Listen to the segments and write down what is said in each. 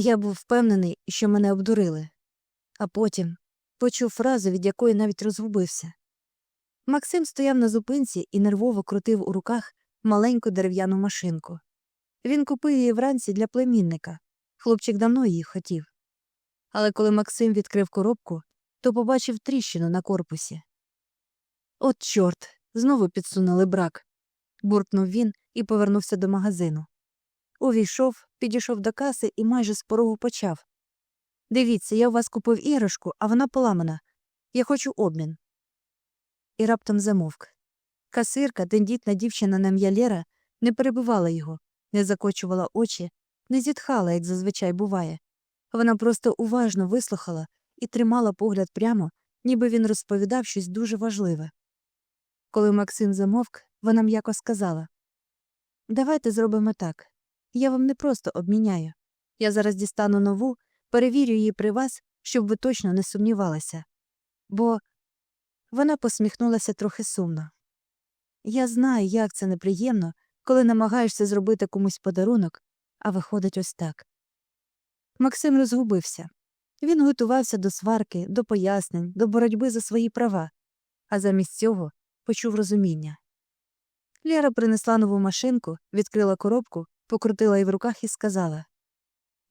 Я був впевнений, що мене обдурили, а потім почув фразу, від якої навіть розгубився. Максим стояв на зупинці і нервово крутив у руках маленьку дерев'яну машинку. Він купив її вранці для племінника. Хлопчик давно її хотів. Але коли Максим відкрив коробку, то побачив тріщину на корпусі. От чорт, знову підсунули брак. буркнув він і повернувся до магазину. Увійшов, підійшов до каси і майже з порогу почав. Дивіться, я у вас купив іграшку, а вона поламана. Я хочу обмін. І раптом замовк. Касирка, тендітна дівчина на ім'я Лєра, не перебивала його, не закочувала очі, не зітхала, як зазвичай буває. Вона просто уважно вислухала і тримала погляд прямо, ніби він розповідав щось дуже важливе. Коли Максим замовк, вона м'яко сказала Давайте зробимо так. Я вам не просто обміняю. Я зараз дістану нову, перевірю її при вас, щоб ви точно не сумнівалися. Бо вона посміхнулася трохи сумно. Я знаю, як це неприємно, коли намагаєшся зробити комусь подарунок, а виходить ось так. Максим розгубився. Він готувався до сварки, до пояснень, до боротьби за свої права, а замість цього почув розуміння. Лєра принесла нову машинку, відкрила коробку, покрутила її в руках і сказала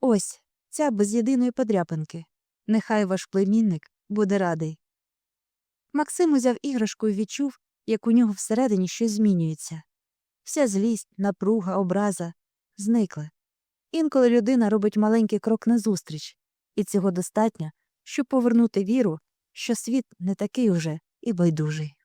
Ось, ця без єдиної подряпинки. Нехай ваш племінник буде радий. Максим узяв іграшку і відчув, як у нього всередині щось змінюється. Вся злість, напруга, образа зникли. Інколи людина робить маленький крок назустріч, і цього достатньо, щоб повернути віру, що світ не такий уже і байдужий.